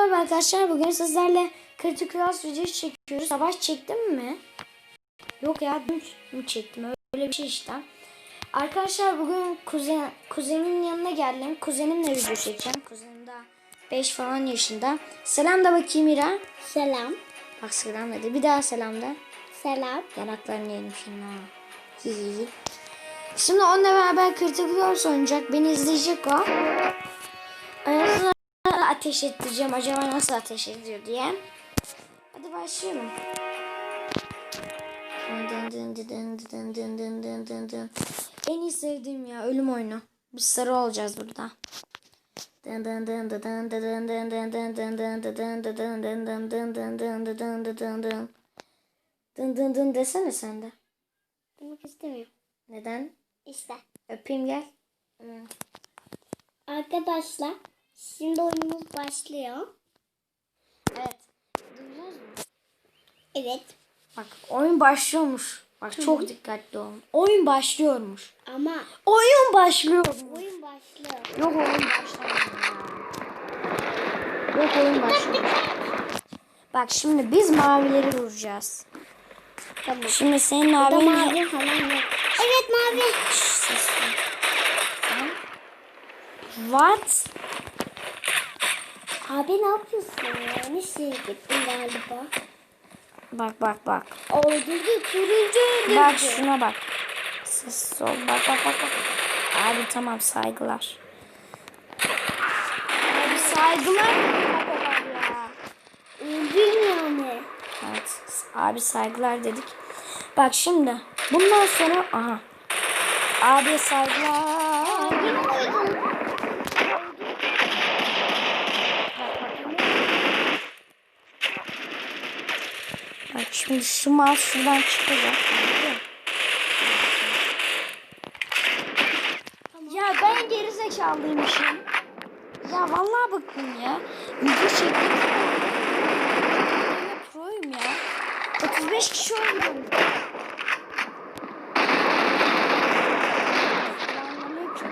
merhaba arkadaşlar. Bugün sizlerle kritik Class videosu çekiyoruz. Savaş çektim mi? Yok ya dün mü çektim? Öyle bir şey işte. Arkadaşlar bugün kuzen, kuzenimin yanına geldim. Kuzenimle video çekeceğim. Kuzenim daha 5 falan yaşında. Selam da bakayım İra. Selam. Bak selam dedi. Bir daha selam da. Selam. Yanaklarını yedim şimdi ha. Hihihi. Şimdi onunla beraber kritik Class oynayacak. Beni izleyecek o ateş ettireceğim acaba nasıl ateş ediyor diye. Hadi başlayalım. En iyi sevdiğim ya ölüm oyunu. Biz sarı olacağız burada. Dın desene sen de. Demek istemiyorum. Neden? İşte. Öpeyim gel. Arkadaşlar şimdi oyunumuz başlıyor. Evet. Duydunuz mu? Evet. Bak oyun başlıyormuş. Bak çok dikkatli olun. Oyun başlıyormuş. Ama Oyun başlıyor. oyun başlıyor. Yok oyun başlamıyor. Yok oyun başlıyor. Bak şimdi biz mavileri vuracağız. Tamam. Şimdi senin abin... mavi falan yok. Evet mavi. What? Abi ne yapıyorsun ya? Ne şey gittin galiba? Bak bak bak. Öldürdü. Turuncu öldürdü. Bak şuna bak. Sessiz ol. Bak bak bak. bak. Abi tamam saygılar. Abi saygılar. Öldün yani. Evet. Abi saygılar dedik. Bak şimdi. Bundan sonra aha. Abi saygılar. Yine öldün. Bak şimdi şu mouse şuradan çıkacak. Ya ben geri zekalıymışım. Ya vallahi bıktım ya. Çektim. Ben proyum ya. 35 kişi öldürdüm. Selamünaleyküm.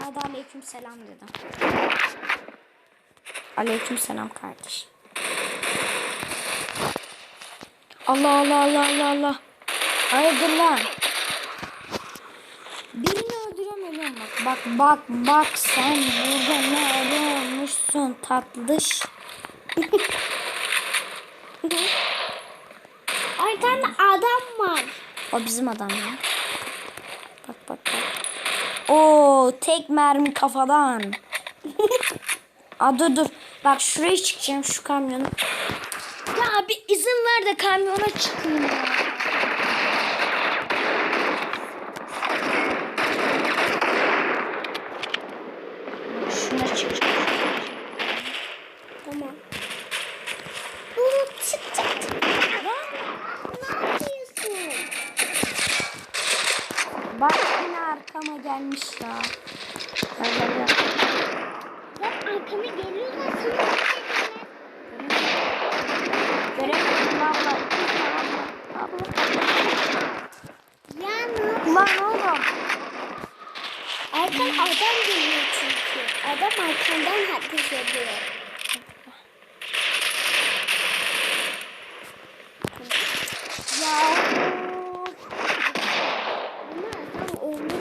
Bana da aleyküm selam dedim. Aleyküm selam kardeş. Allah Allah Allah Allah Allah. Hayırdır lan? Birini öldüremiyorum bak. Bak bak bak sen burada ne arıyormuşsun tatlış. Arkanda adam var. O bizim adam ya. Bak bak bak. Oo tek mermi kafadan. Aa dur dur. Bak şuraya çıkacağım şu kamyonu. Ya bir izin ver de kamyona çıkayım ya. Şuna çıkacağım. Tamam. Dur çıkacak. Ne yapıyorsun? Bak yine arkama gelmiş ya. Gel gel gel. Arkamı sonra Göremedim abla. Abla. Abla. Yalnız Lan oğlum. arkan adam geliyor çünkü. Adam arkandan ateş ediyor. Ya. Ama adam olmuş.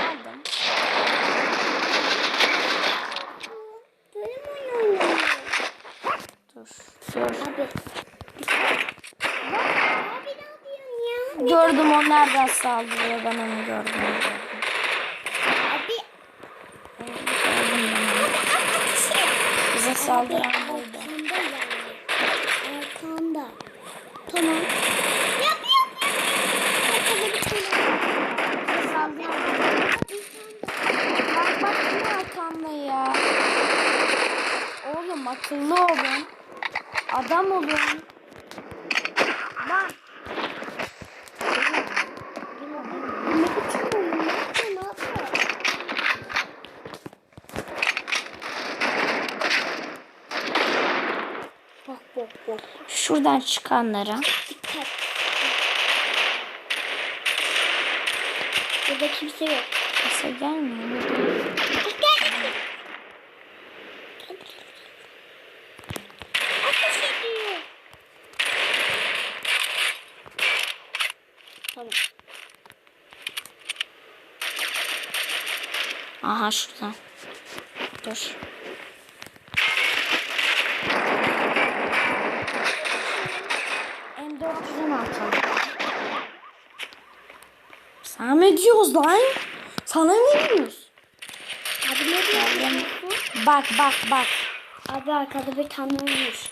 Aldım. Böyle mi oyun oynanıyor? Dur. Dur. Abi. Abi ne yapıyorsun ya? Nereden saldırıyor ben onu gördüm. Abi. Gördüm ben onu. Bize saldıran buydu. Arkanda yani. Arkanda. Tamam. Yap yap yap. Arkada bir tane. Bize saldıran Bak bak yine arkamda ya. Oğlum akıllı olun. Adam olun. Lan. Ne biçim oyun? Ne yapıyor? Ne yapıyor? Bak bak bak. Şuradan çıkanlara. Dikkat. Burada kimse yok. Kimse gelmiyor. Tamam. Aha şuradan. Dur. Sana mı diyoruz lan? Sana mı diyoruz? Abi ne diyorsun? Bak bak bak. Abi arkada bir tane olmuş.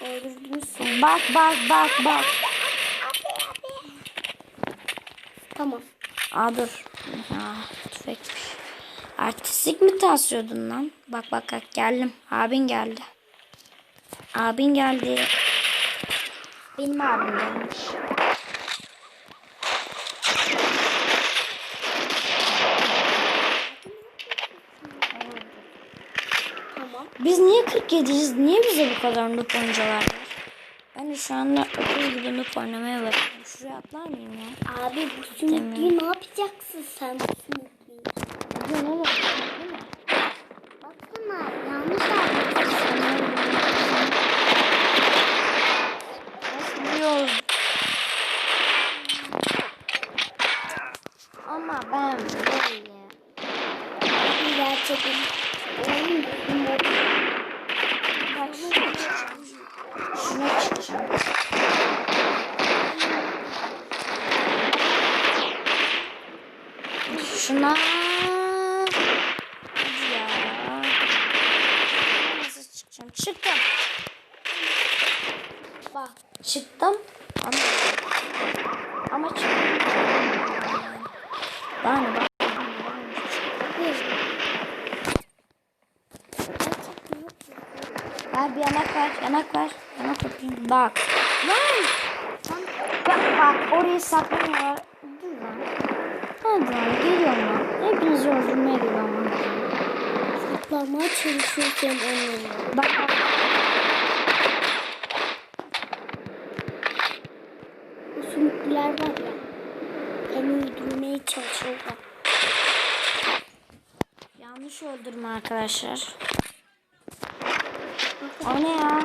Öldürdünüz. Bak bak bak bak. Tamam. Aa dur. Ya, tüfekmiş. Artistik mi taslıyordun lan? Bak bak bak geldim. Abin geldi. Abin geldi. Benim abim gelmiş. Biz niye 47'yiz? Niye bize bu kadar noob oyuncular var? Ben de şu anda okul gibi noob oynamaya başladım. Şuraya atlar mıyım ya? Abi bu sümüklüyü ne yapacaksın sen bu sümüklüyü? Bugün oğlum. değil mi? Baksana yanlış yapmışsın. Nasıl biliyoruz? Ama ben böyle. Abi gerçekten. Oyun bu mod. Bak şuna çıkacağım. Şuna çıkacağım. Şuna. Hadi ya. Nasıl çıkacağım? Çıktım. Bak çıktım. Ama, ama çıktım. Bana bak. Ver bir yanak ver. Yanak ver. Yanak yapayım. Bak. Lan. Bak bak orayı saklanıyorlar. Dur lan. Hadi lan geliyorum lan. Hepinizi öldürmeye geliyorum lan. Saklanmaya çalışıyorken onunla. Bak bak. Bu sümüklüler var ya. Beni öldürmeye çalışıyorlar. Yanlış öldürme arkadaşlar. O ne ya?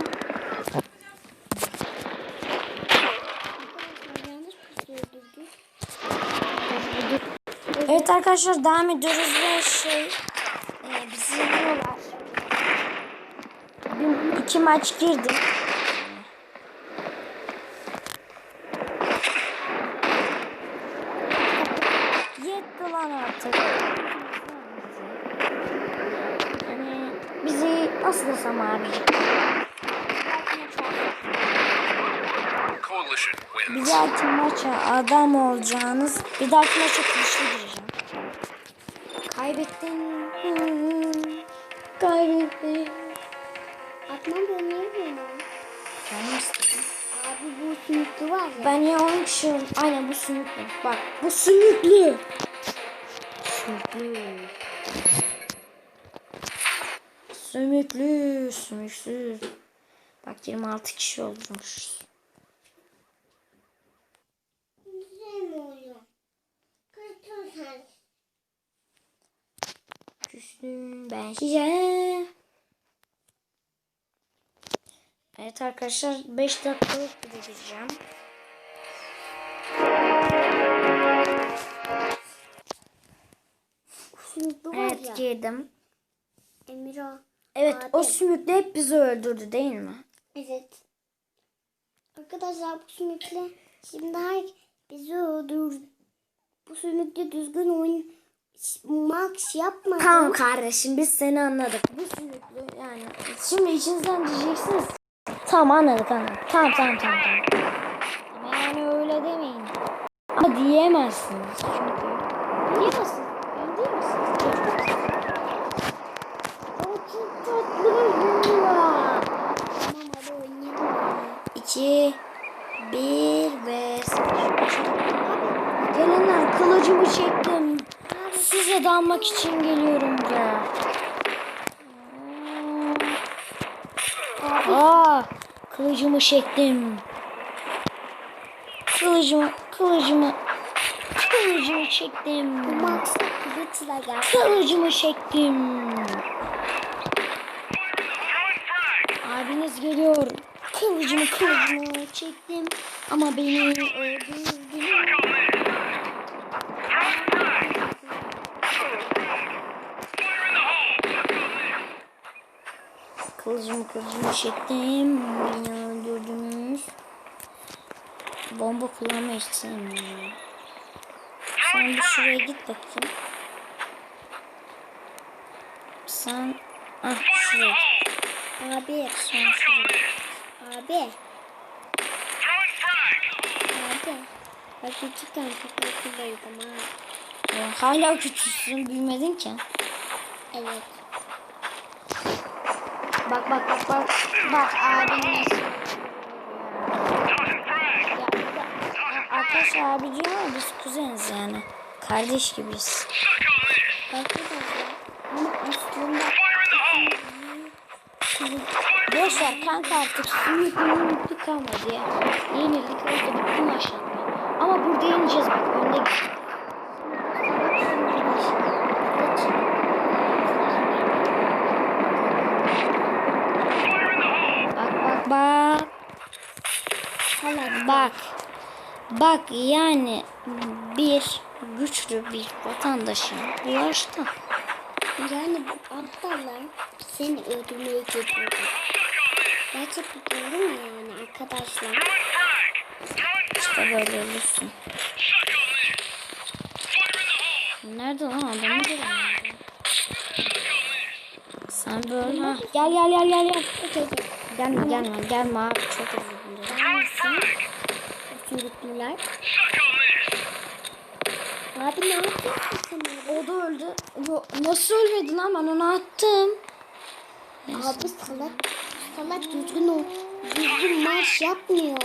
Evet arkadaşlar devam ediyoruz ve şey e, bizi yeniyorlar. Dün iki maç girdim. Yetti lan artık. Yani bizi desem abi. Bir dahaki maça adam olacağınız bir dahaki maça kılıçlı gireceğim. Kaybettin. Kaybettin. Atman dönüyor mu? Canım istedim. Abi bu sümüklü var ya. Ben ya 10 kişi Aynen bu sümüklü. Bak bu sümüklü. Sümüklü. Sümüklü. Sümüksüz. Bak 26 kişi olmuş. Küstüm ben size. Evet arkadaşlar 5 dakikalık bir gideceğim. Evet girdim. Emiro. Evet o Adem. sümüklü hep bizi öldürdü değil mi? Evet. Arkadaşlar bu sümüklü şimdi her bizi öldür. Bu sümüklü düzgün oyun max yapmadı. Tamam kardeşim biz seni anladık. Bu sümüklü yani şimdi içinizden diyeceksiniz. Tamam anladık anladık. Tamam tamam tamam. tamam. Ama yani öyle demeyin. Ama diyemezsiniz çünkü. Diyemezsiniz. Yani diyemezsiniz. O çok tatlı bir oyun var. Tamam hadi oynayalım. 2 1 ve 0. Gelin lan kılıcımı çektim. Size dalmak için geliyorum buraya. Aa, kılıcımı çektim. Kılıcımı, kılıcımı, kılıcımı çektim. Max kılıçla gel. Kılıcımı çektim. Abiniz geliyor. Kılıcımı kılıcımı çektim. Ama beni öldürdü. Kılıcımı kılıcımı çektim. Beni öldürdünüz. Bomba kullanmayı hiç. Sen bir şuraya git bakayım. Sen ah şuraya. Abi. Sen şuraya. Abi. Abi. Bak küçükken çok okuldaydım ha. Ya, hala küçüksün büyümedin ki. Evet. Bak bak bak bak. Bak abin nasıl. Ya, bir de- a- Arkadaşlar abi diyor ama biz kuzeniz yani. Kardeş gibiyiz. Arkadaşlar. Kanka artık sümüklü mümüklü kalmadı ya. Yenildik orada bitti maşallah. Ama burada yeneceğiz bak önde git. Bak bak bak. salak. Bak. Bak yani bir güçlü bir vatandaşın ulaştı. Yani bu aptallar seni öldürmeye geliyor. Gerçekten doğru mu yani arkadaşlar? İşte böyle ölürsün. Nerede lan adamı göremiyorum. Sen böyle ha. Gel gel gel gel gel. Gelme gelme gelme abi çok. Neredesin? Sürüklüler. Abi ne yapıyorsun sen? O da öldü. Yo, nasıl ölmedi lan ben onu attım. Abi salak. Salak düzgün o. Düzgün marş yapmıyor.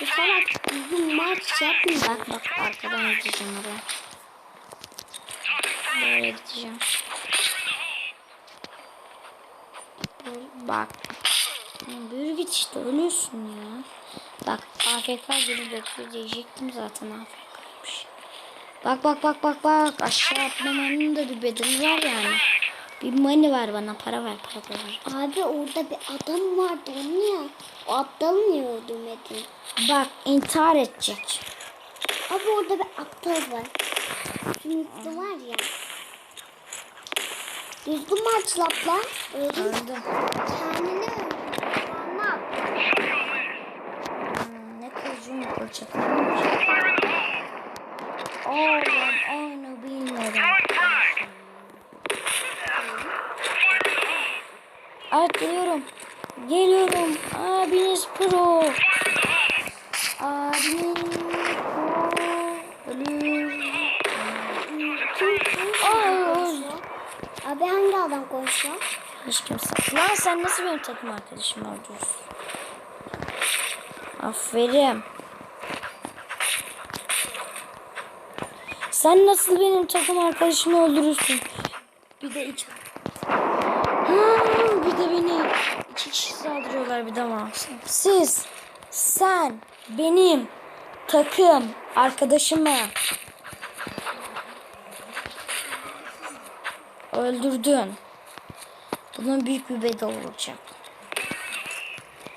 Bu salak düzgün marş yapmıyor. Bak bak arkadan gideceğim oraya. Böyle gideceğim. Böyle- Bak. Büyür git işte ölüyorsun ya. Bak AFK gibi bekliyor diyecektim zaten AFK'ymış. Bak bak bak bak bak aşağı atlamanın da bir bedeli var yani. Bir money var bana para ver para ver. Abi orada bir adam vardı onu ya. O aptalı niye öldürmedin? Bak intihar edecek. Abi orada bir aptal var. Sümüklü var ya. Düzgün marş yap lan. Öldüm. Öldüm. Kendini öldür. Tamam. Hmm, Oo ben oyunu bilmiyorum. Evet geliyorum. Abiniz pro. Abiniz pro. Ölür. Abi hangi adam konuşuyor? Hiç kimse. Lan sen nasıl benim takım arkadaşım öldürürsün? Aferin. Sen nasıl benim takım arkadaşımı öldürürsün? Bir de iki... Ha, bir de beni iki kişi saldırıyorlar bir de ama. Siz, sen, benim takım arkadaşımı öldürdün. Bunun büyük bir bedeli olacak.